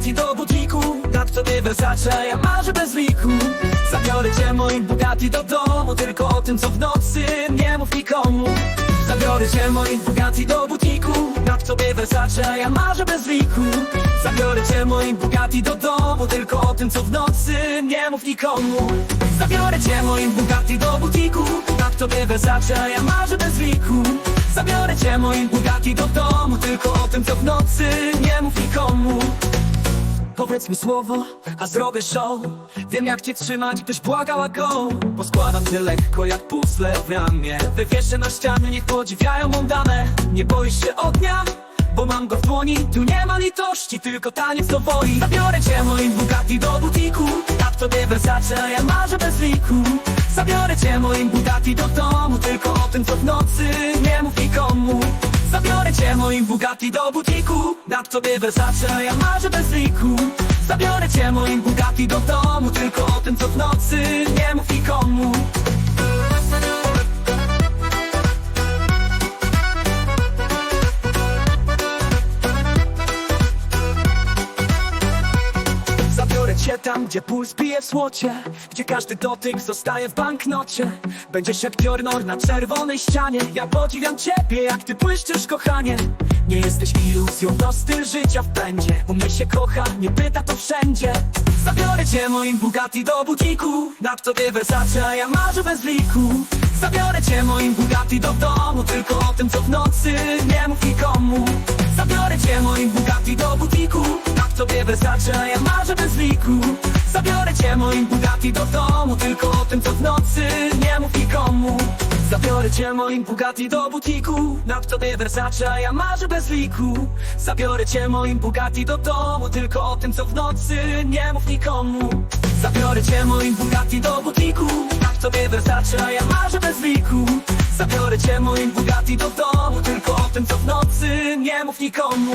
Bugatti do butiku Tak tobie Versace, ja marzę bez liku Zabiorę cię moim Bugatti do domu Tylko o tym co w nocy nie mów nikomu Zabiorę cię moim Bugatti do butiku Tak tobie Versace, ja marzę bez liku Zabiorę cię moim Bugatti do domu Tylko o tym co w nocy nie mów nikomu Zabiorę cię moim Bugatti do butiku Tak tobie Versace, ja marzę bez liku Zabiorę cię moim Bugatti do domu Tylko o tym co w nocy. Nie mów nikomu. Powiedz mi słowo, a zrobię show. Wiem jak cię trzymać, gdyś błagała go. Poskładam cię lekko jak puzzle w ramię. Wywieszę na ścianie, niech podziwiają mą damę. Nie boisz się ognia? Bo mam go w dłoni, tu nie ma litości, tylko taniec do Zabiorę cię moim Bugatti do butiku. A w tobie Versace, ja marzę bez liku Zabiorę cię moim Bugatti Bugatti do butiku. Dam tobie Versace, ja marzę bez liku. Zabiorę cię moim Bugatti do domu tam, gdzie puls bije w złocie Gdzie każdy dotyk zostaje w banknocie. Będziesz jak piornor na czerwonej ścianie. Ja podziwiam ciebie, jak ty błyszczysz, kochanie. Nie jesteś iluzją, to styl życia w pędzie. U mnie się kocha, nie pyta to wszędzie. Zabiorę cię moim Bugatti do butiku. Na tobie Versace, a ja marzę bez liku. Zabiorę cię moim Bugatti do domu. Tylko o tym co w nocy, nie mów nikomu. Zabiorę cię moim Bugatti do butiku Versace, a ja marzę bez liku. Zabiorę cię moim Bugatti do domu Tylko o tym co w nocy, nie mów nikomu. Zabiorę cię moim Bugatti do butiku. Na tobie Versace, a ja marzę bez liku. Zabiorę cię moim Bugatti do domu Tylko o tym co w nocy, nie mów nikomu. Zabiorę cię moim Bugatti do butiku. Tak tobie Versace, a ja marzę bez liku. Zabiorę cię moim Bugatti do domu Tylko o tym co w nocy, nie mów nikomu